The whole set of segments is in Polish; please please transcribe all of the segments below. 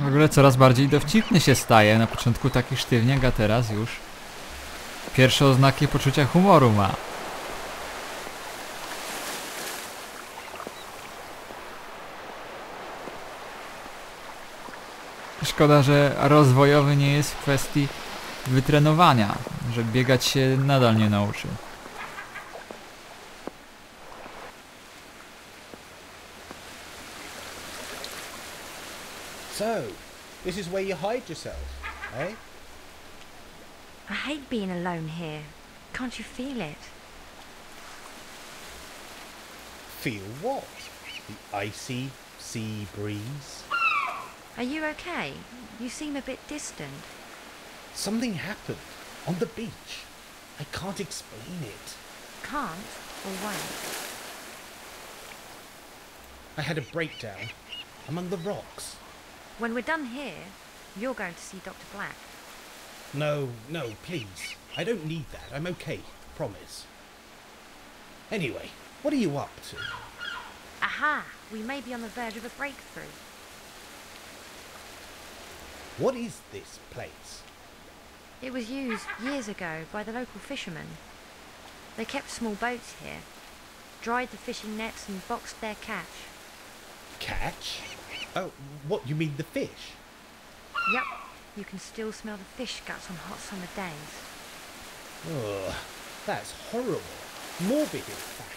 W ogóle coraz bardziej dowcipny się staje. Na początku taki sztywniak, a teraz już pierwsze oznaki poczucia humoru ma. Szkoda, że rozwojowy nie jest w kwestii wytrenowania, że biegać się nadal nie nauczył. So, this is where you hide yourself, eh? I hate being alone here. Can't you feel it? Feel what? The icy sea breeze? Are you okay? You seem a bit distant. Something happened on the beach. I can't explain it. Can't or won't? I had a breakdown among the rocks. When we're done here, you're going to see Dr. Black. No, no, please. I don't need that. I'm okay. Promise. Anyway, what are you up to? Aha! We may be on the verge of a breakthrough. What is this place? It was used years ago by the local fishermen. They kept small boats here, dried the fishing nets and boxed their catch. Catch? Oh, what, you mean the fish? Yep. you can still smell the fish guts on hot summer days. Ugh, that's horrible. Morbid, in fact.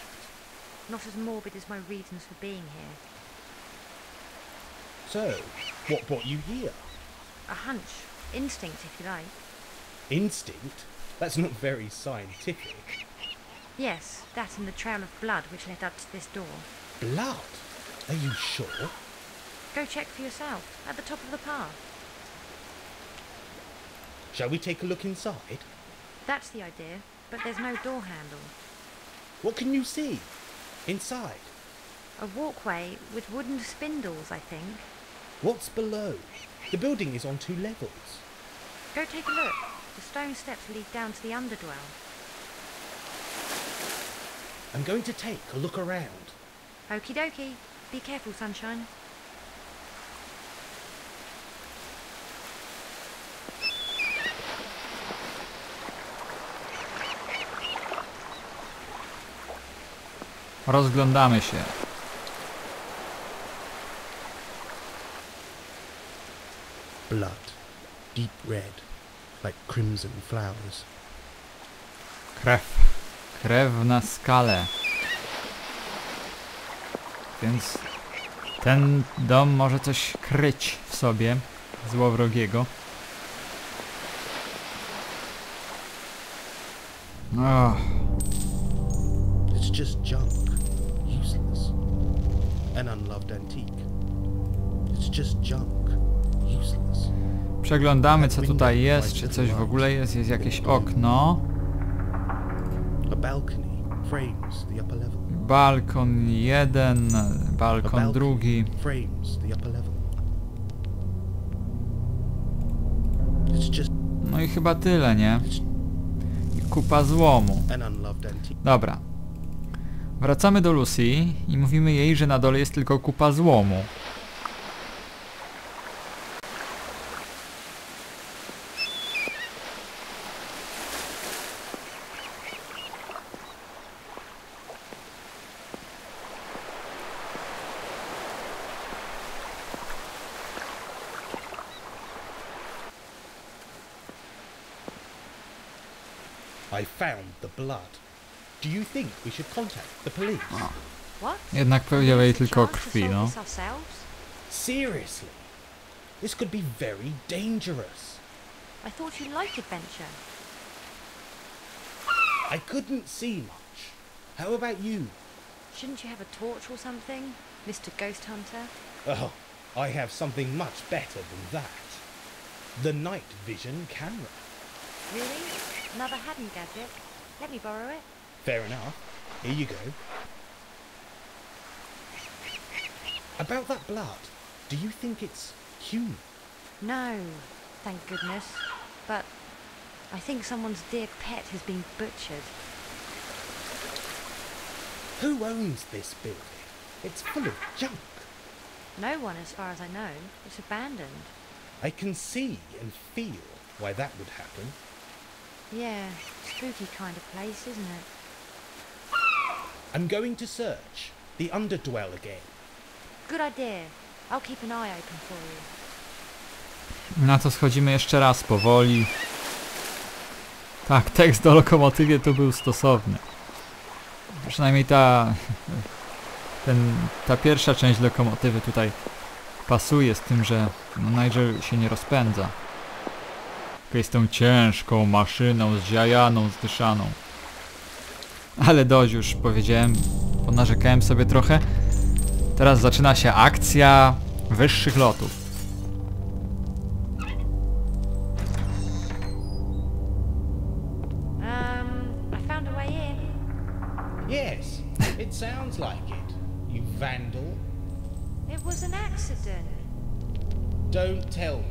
Not as morbid as my reasons for being here. So, what brought you here? A hunch, instinct if you like. Instinct? That's not very scientific. Yes, that and the trail of blood which led up to this door. Blood? Are you sure? Go check for yourself, at the top of the path. Shall we take a look inside? That's the idea, but there's no door handle. What can you see? Inside? A walkway with wooden spindles, I think. What's below? The building is on two levels. Go take a look. The stone steps lead down to the underdwell. I'm going to take a look around. Okie dokie. Be careful, sunshine. Rozglądamy się. Blood. Deep red. Like crimson flowers. Krew. Krew na skale. Więc ten dom może coś kryć w sobie złowrogiego. Oh, It's just junk. An unloved antique. It's just junk. Useless. przeglądamy co tutaj jest, czy coś w ogóle jest. Jest jakieś okno. Balkon jeden, balkon drugi. No i chyba tyle, nie? I kupa złomu. Dobra. Wracamy do Lucy i mówimy jej, że na dole jest tylko kupa złomu. I found the blood. Do you think we should contact the police? What? Jednak powiedział jej There's a tylko o chance krwi, no. ourselves? Seriously? This could be very dangerous. I thought you liked adventure. I couldn't see much. How about you? Shouldn't you have a torch or something, Mr. Ghost Hunter? Oh, I have something much better than that. The night vision camera. Really? Another Haddon gadget? Let me borrow it. Fair enough. Here you go. About that blood, do you think it's human? No, thank goodness. But I think someone's dear pet has been butchered. Who owns this building? It's full of junk. No one, as far as I know. It's abandoned. I can see and feel why that would happen. Yeah, spooky kind of place, isn't it? I'm going to search the underdwell again. Good idea. I'll keep an eye open for you. Na to schodzimy jeszcze raz powoli. Tak, tekst o lokomotywie tu był stosowny. Przynajmniej ta, ten, ta pierwsza część lokomotywy tutaj pasuje z tym, że no Nigel się nie rozpędza. Tylko jest tą ciężką maszyną, zdziajaną, zdyszaną. Ale dość już powiedziałem, ponarzekałem sobie trochę. Teraz zaczyna się akcja wyższych lotów. Um. Don't tell me.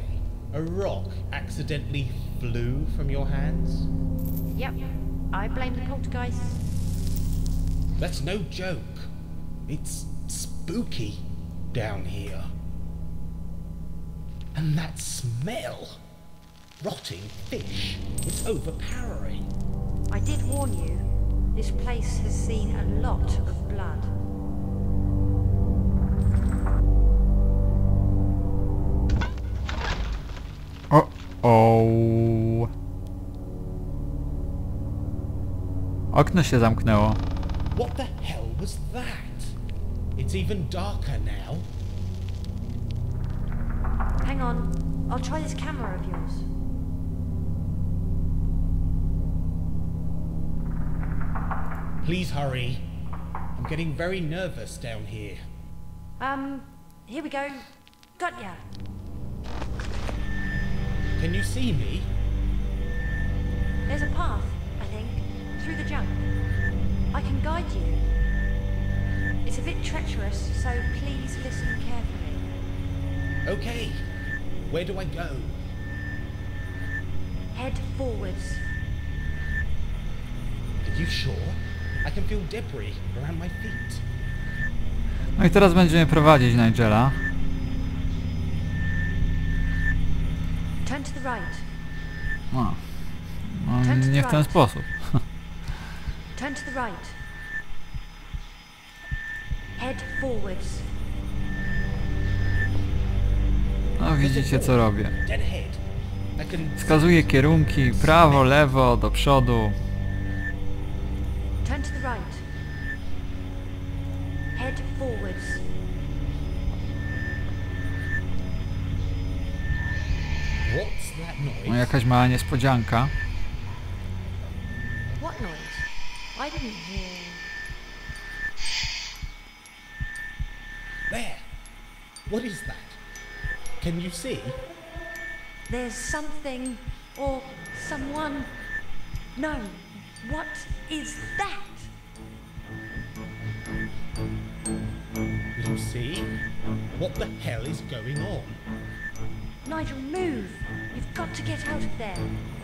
A rock accidentally flew from your hands? Yep, I blame the poltergeist. That's no joke. It's spooky down here. And that smell. Rotting fish. It's overpowering. I did warn you. This place has seen a lot of blood. O, o. Okno się zamknęło. What the hell was that? It's even darker now. Hang on, I'll try this camera of yours. Please hurry. I'm getting very nervous down here. Um, here we go. Got ya. Can you see me? There's a path, I think, through the junk. I can guide you. It's a bit treacherous, so please listen carefully. Okay. Where do I go? Head forwards. Are you sure? I can feel debris around my feet. No i teraz będziemy prowadzić Nigela. Turn to the right. No. No, nie w ten sposób. Turn to the right. Head forwards. No widzicie co robię. Dead ahead. I can. Wskazuję kierunki prawo, lewo, do przodu. Turn to the right. Head forwards. No jakaś mała niespodzianka. I didn't hear. There. What is that? Can you see? There's something or someone. No. What is that? Lucy? What the hell is going on? Nigel, move! You've got to get out of there.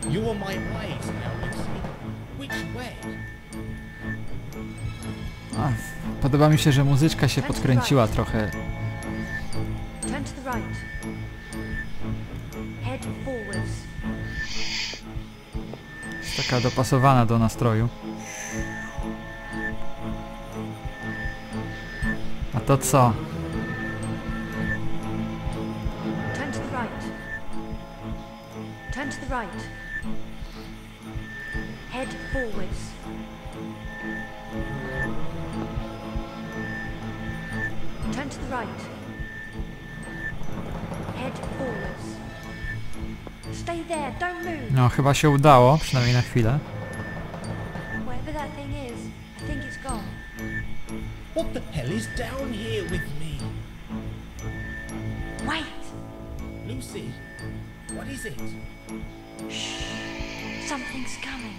You are my eyes now, Lucy. Which way? A, podoba mi się, że muzyczka się podkręciła trochę. Jest taka dopasowana do nastroju. A to co? Chyba się udało, przynajmniej na chwilę. Wherever that thing is, I think it's gone. What the hell is down here with me? Wait! Lucy, what is it? Something's coming.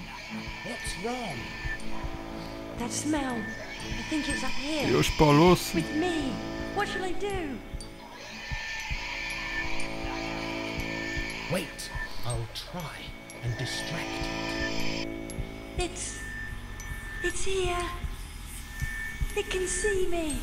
What's wrong? That smell. I think it's up here. Już po luz. With me. What shall I do? Wait, I'll try and distracted. It's. it's here. It can see me.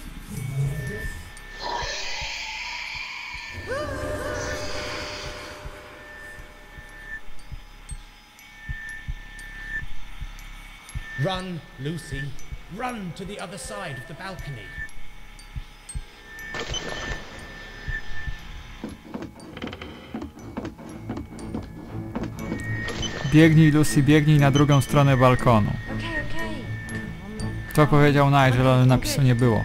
Run, Lucy. Run to the other side of the balcony. Biegnij Lucy, biegnij na drugą stronę balkonu. Okay, okay. Come on. To powiedział Nigel, ale napisu nie było. Oh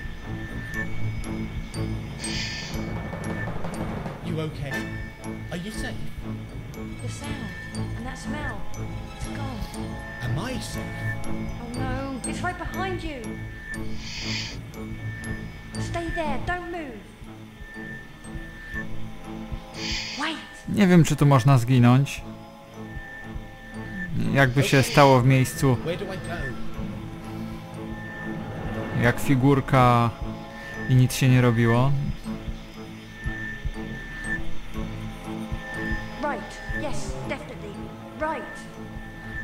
no. Nie wiem, czy tu można zginąć. Jakby się stało w miejscu, jak figurka i nic się nie robiło.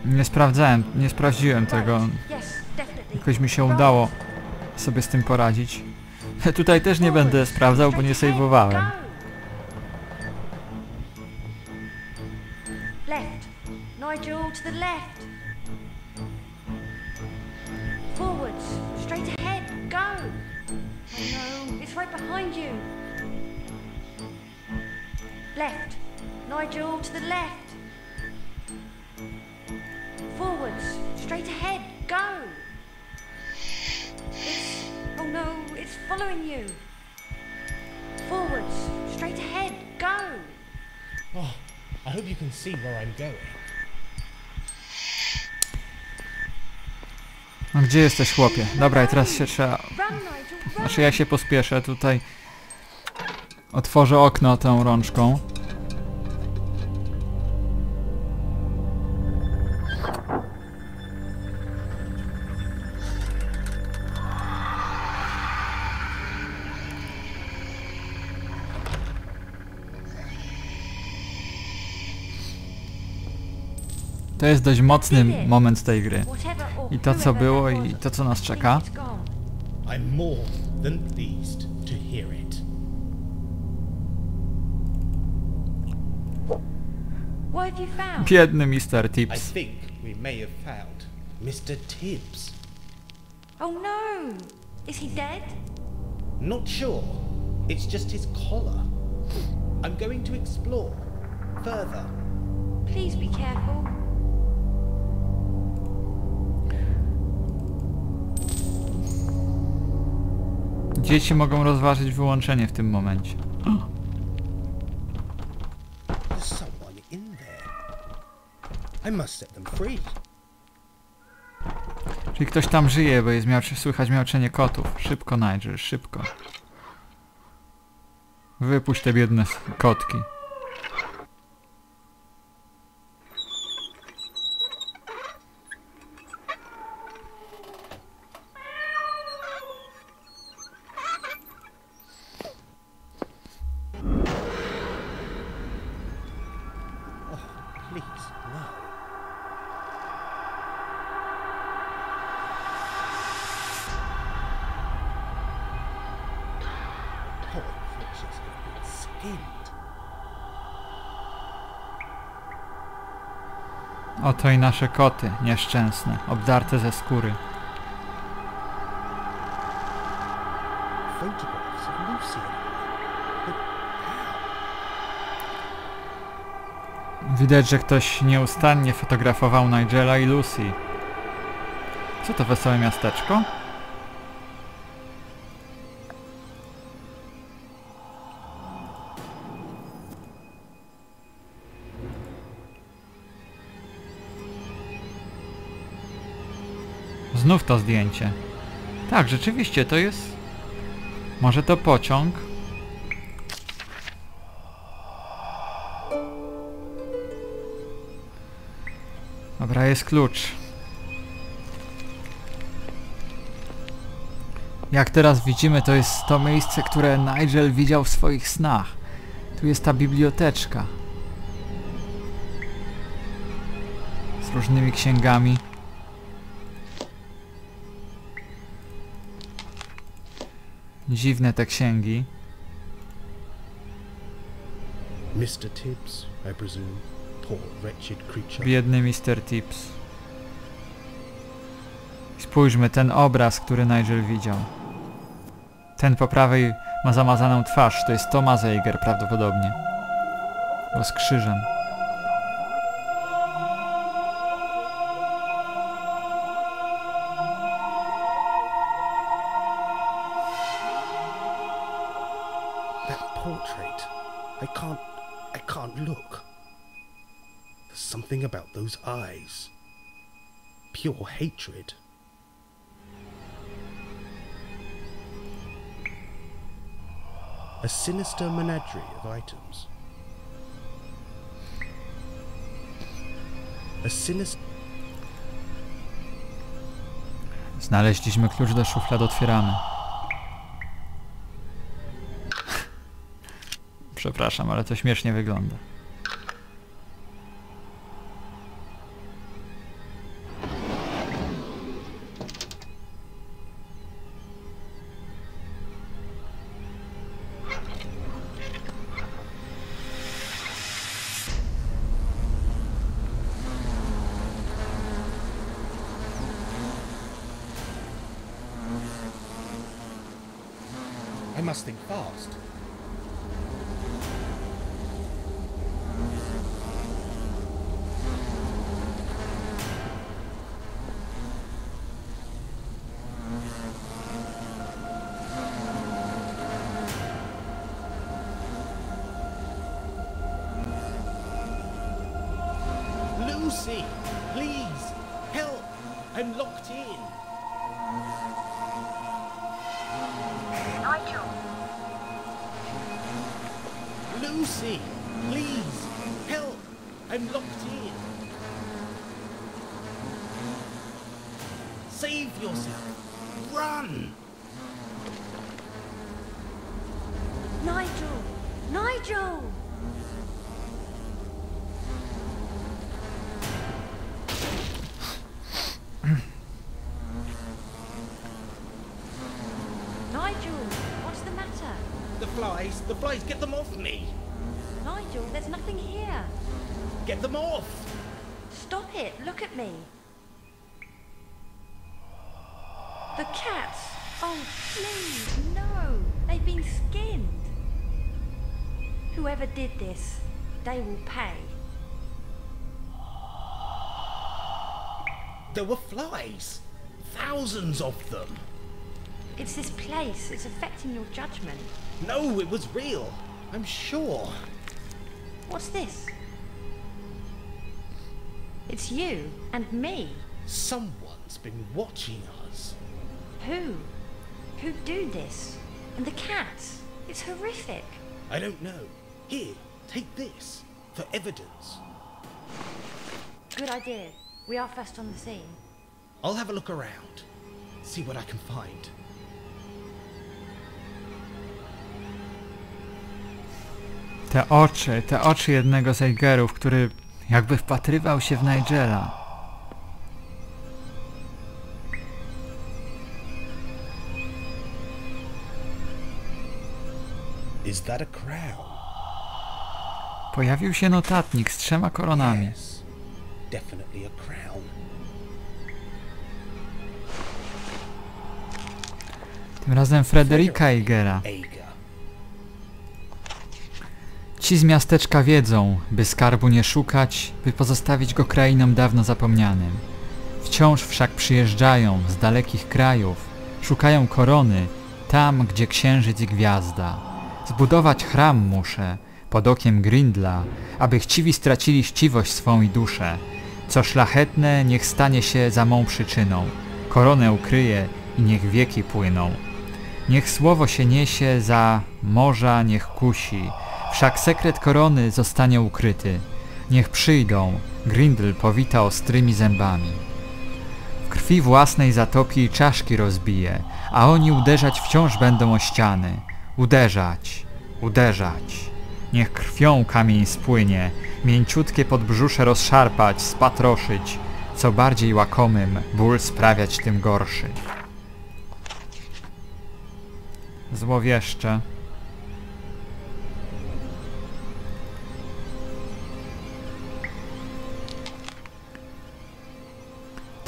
Nie sprawdzałem, nie sprawdziłem tego. Jakoś mi się udało sobie z tym poradzić. Tutaj też nie będę sprawdzał, bo nie sejwowałem. Left. Nigel, to the left. Forwards. Straight ahead. Go. Oh no, it's right behind you. Left. Nigel, to the left. Forwards. Straight ahead. Go. It's. Oh no, it's following you. Forwards. Straight ahead. Go. Oh, I hope you can see where I'm going. Gdzie jesteś chłopie? Dobra, i teraz się trzeba... Znaczy ja się pospieszę tutaj. Otworzę okno tą rączką. To jest dość mocny moment tej gry. I to co było i to co nas czeka. Biedny Mr. Tips. Mr. Tibbs. Oh no! Is he dead? Not sure. It's just his collar. I'm going to explore further. Please be careful. Dzieci mogą rozważyć wyłączenie w tym momencie. Czyli ktoś tam żyje, bo jest miauczy, słychać miauczenie kotów. Szybko, Nigel, szybko. Wypuść te biedne kotki. Oh, please, no. Poor creatures have been skinned. Oto i nasze koty, nieszczęsne, obdarte ze skóry. Widać, że ktoś nieustannie fotografował Nigela i Lucy. Co to wesołe miasteczko? Znów to zdjęcie. Tak, rzeczywiście, to jest... Może to pociąg? Dobra, jest klucz. Jak teraz widzimy, to jest to miejsce, które Nigel widział w swoich snach. Tu jest ta biblioteczka. Z różnymi księgami. Dziwne te księgi. Mr. Tibbs, I presume. Poor wretched creature. Biedny Mr. Tips. Spójrzmy, ten obraz, który Nigel widział. Ten po prawej ma zamazaną twarz, to jest Thomas Eiger prawdopodobnie. Bo z krzyżem. Portrait. I can't. I can't look. There's something about those eyes. Pure hatred. A sinister menagerie of items. A sinister. Znaleźliśmy klucz do szuflad, otwieramy. Przepraszam, ale to śmiesznie wygląda. I must think fast. Lucy, please, help! I'm locked in. Save yourself. Run! Nigel! Nigel! Get them off! Stop it, look at me. The cats! Oh, please, no! They've been skinned. Whoever did this, they will pay. There were flies! Thousands of them! It's this place, it's affecting your judgment. No, it was real. I'm sure. What's this? It's you and me. Someone's been watching us. Who? Who do this? And the cats? It's horrific. I don't know. Here, take this for evidence. Good idea. We are first on the scene. I'll have a look around, see what I can find. Te oczy, te oczy jednego z Eigerów, który jakby wpatrywał się w Nigela. Pojawił się notatnik z trzema koronami. Tym razem Frederika Eigera. Ci z miasteczka wiedzą, by skarbu nie szukać, by pozostawić go krainom dawno zapomnianym. Wciąż wszak przyjeżdżają z dalekich krajów, szukają korony tam, gdzie księżyc i gwiazda. Zbudować chram muszę, pod okiem Grindla, aby chciwi stracili chciwość swą i duszę. Co szlachetne, niech stanie się za mą przyczyną. Koronę ukryje i niech wieki płyną. Niech słowo się niesie za morza, niech kusi. Wszak sekret korony zostanie ukryty. Niech przyjdą, Grindel powita ostrymi zębami. W krwi własnej zatopi i czaszki rozbije, a oni uderzać wciąż będą o ściany. Uderzać, uderzać. Niech krwią kamień spłynie, mięciutkie podbrzusze rozszarpać, spatroszyć, co bardziej łakomym ból sprawiać tym gorszy. Złowieszcze.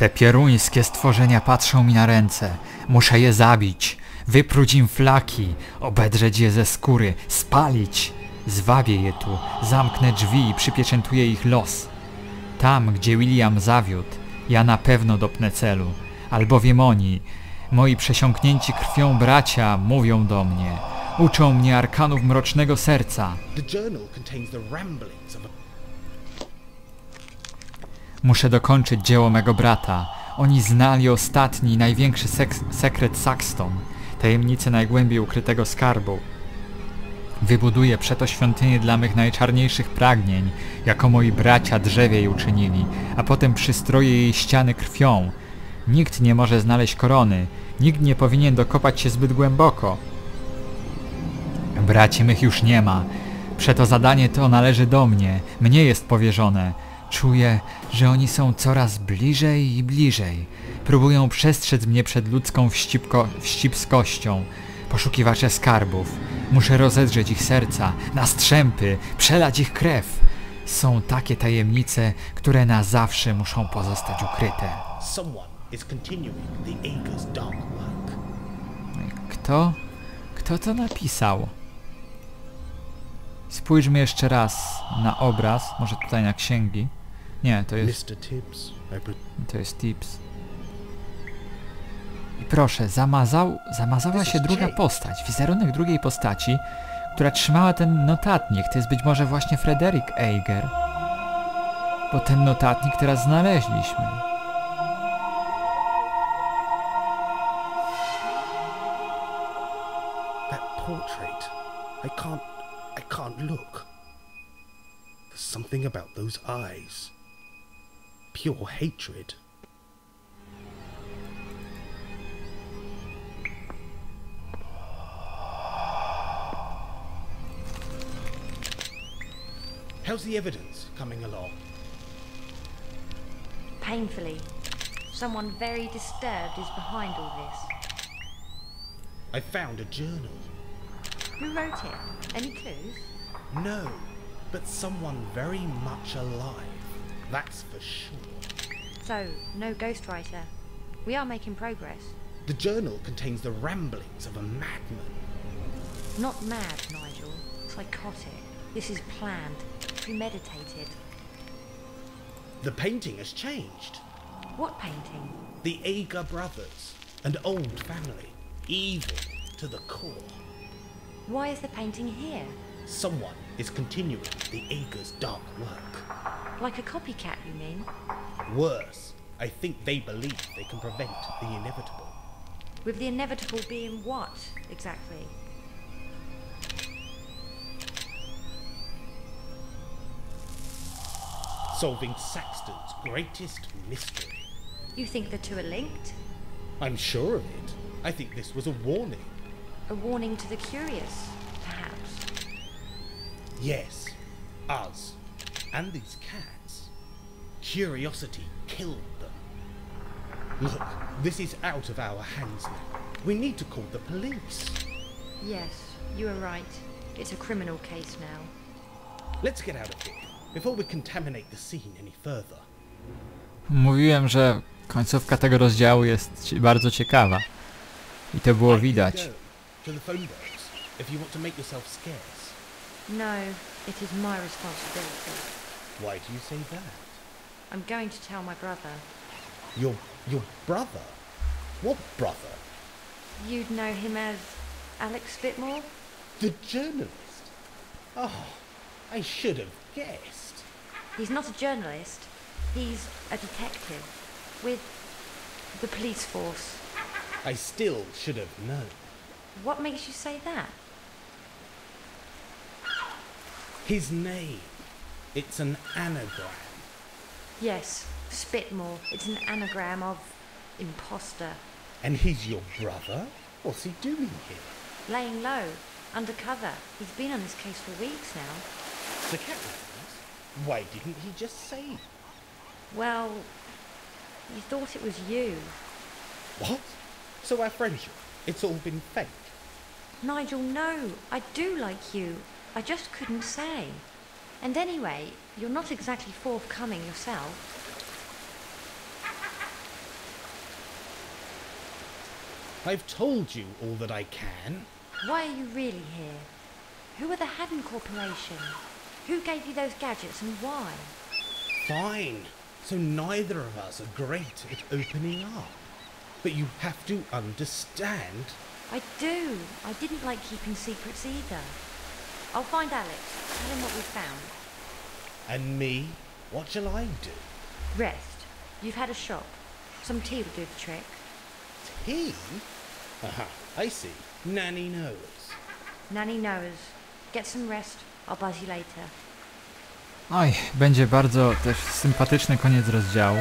Te pieruńskie stworzenia patrzą mi na ręce. Muszę je zabić, wypróć im flaki, obedrzeć je ze skóry, spalić. Zwabię je tu, zamknę drzwi i przypieczętuję ich los. Tam, gdzie William zawiódł, ja na pewno dopnę celu, albowiem oni, moi przesiąknięci krwią bracia, mówią do mnie. Uczą mnie arkanów mrocznego serca. The journal contains the ramblings of a Muszę dokończyć dzieło mego brata. Oni znali ostatni, największy sek- sekret Saxton, tajemnicę najgłębiej ukrytego skarbu. Wybuduję przeto świątynię dla mych najczarniejszych pragnień, jako moi bracia drzewie jej uczynili, a potem przystroję jej ściany krwią. Nikt nie może znaleźć korony, nikt nie powinien dokopać się zbyt głęboko. Braci mych już nie ma. Przeto zadanie to należy do mnie, mnie jest powierzone. Czuję, że oni są coraz bliżej i bliżej. Próbują przestrzec mnie przed ludzką wścibko, wścibskością. Poszukiwacze skarbów. Muszę rozedrzeć ich serca, na strzępy, przelać ich krew. Są takie tajemnice, które na zawsze muszą pozostać ukryte. work. Kto? Kto to napisał? Spójrzmy jeszcze raz na obraz, może tutaj na księgi. Nie, to jest, to jest tips. I proszę, zamazał, zamazała się druga postać, wizerunek drugiej postaci, która trzymała ten notatnik. To jest być może właśnie Frederick Eiger. Bo ten notatnik teraz znaleźliśmy. that portrait. I can't. I can't look. There's something about those eyes. Pure hatred. How's the evidence coming along? Painfully. Someone very disturbed is behind all this. I found a journal. Who wrote it? Any clues? No, but someone very much alive. That's for sure. So, no ghostwriter. We are making progress. The journal contains the ramblings of a madman. Not mad, Nigel. Psychotic. This is planned, premeditated. The painting has changed. What painting? The Ager brothers, an old family, evil to the core. Why is the painting here? Someone is continuing the Ager's dark work. Like a copycat, you mean? Worse, I think they believe they can prevent the inevitable. With the inevitable being what, exactly? Solving Saxton's greatest mystery. You think the two are linked? I'm sure of it. I think this was a warning. A warning to the curious, perhaps. Yes, us. And these cats. Curiosity killed them. Look, this is out of our hands now. We need to call the police. Yes, you are right. It's a criminal case now. Let's get out of here before we contaminate the scene any further. Mówiłem, że końcówka tego rozdziału jest bardzo ciekawa. I to było I can widać. go To the phone box if you want to make yourself scarce. No, it is my responsibility. Why do you say that? I'm going to tell my brother. Your your brother? What brother? You'd know him as Alex Spitmore? The journalist? Oh, I should have guessed. He's not a journalist. He's a detective with the police force. I still should have known. What makes you say that? His name. It's an anagram. Yes, Spitmore. It's an anagram of imposter. And he's your brother? What's he doing here? Laying low, undercover. He's been on this case for weeks now. The knows. Why didn't he just say? Well, you thought it was you. What? So our friendship, it's all been fake? Nigel, no, I do like you. I just couldn't say. And anyway, you're not exactly forthcoming yourself. I've told you all that I can. Why are you really here? Who are the Haddon Corporation? Who gave you those gadgets and why? Fine. So neither of us are great at opening up. But you have to understand. I do. I didn't like keeping secrets either. I'll find Alex. Tell him what we found. And me, what shall I do? Rest. You've had a shock. Some tea will do the trick. Tea? Aha, I see. Nanny knows. Nanny knows. Get some rest. I'll buzz you later. Oj, będzie bardzo też sympatyczny koniec rozdziału.